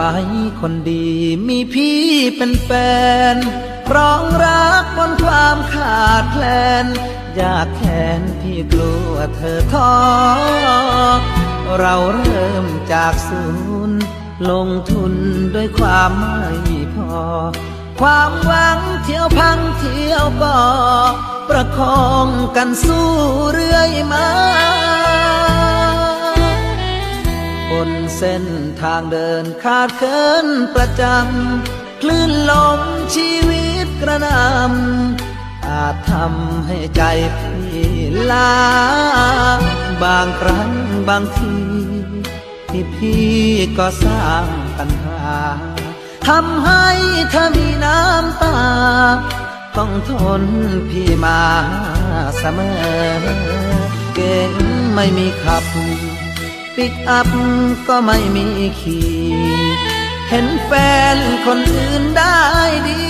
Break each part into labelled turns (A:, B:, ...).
A: ไหมคนดีมีพี่เป็นแฟนร้องรักบนความขาดแคลน อยากแค้นพี่กลัวเธอท้อเราเริ่มจากศูนย์ลงทุนด้วยความไม่พอ ความหวังเที่ยวพังเที่ยวก่อประคองกันสู้เรื่อยมา นเส้นทางเดินขาดเคินประจำ คลื่นลมชีวิตกระนำอาจทำให้ใจพี่ลา บางครั้งบางที ที่พี่ก็สร้างปัญหาทำให้เธอมีน้ำตา ต้องทนพี่มาเสมอ เก่งไม่มีขับ ปิกอัพก็ไม่มีขี่เห็นแฟนคนอื่นได้ดี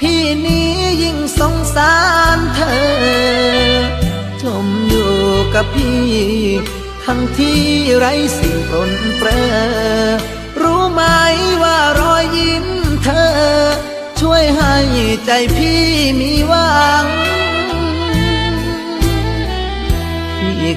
A: พี่นี้ยิ่งสงสารเธอ จมอยู่กับพี่ ทั้งที่ไร้สิ่งปรนเปรอรู้ไหมว่ารอยยิ้มเธอ ช่วยให้ใจพี่มีหวัง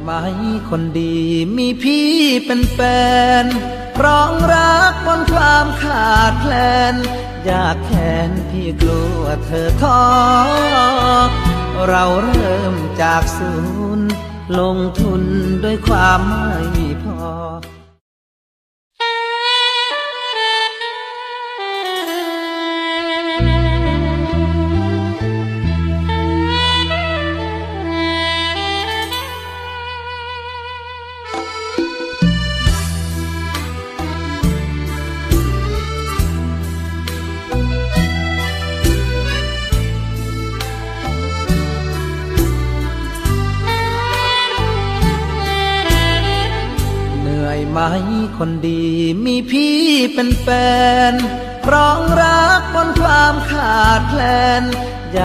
A: ไหมคนดีมีพี่เป็นแฟนร้องรักบนความขาดแคลนอยากแค้นพี่กลัวเธอท้อเราเริ่มจากศูนย์ลงทุนด้วยความไม่พอ ไหมคนดีมีพี่เป็นแฟนร้องรักบนความขาดแคลน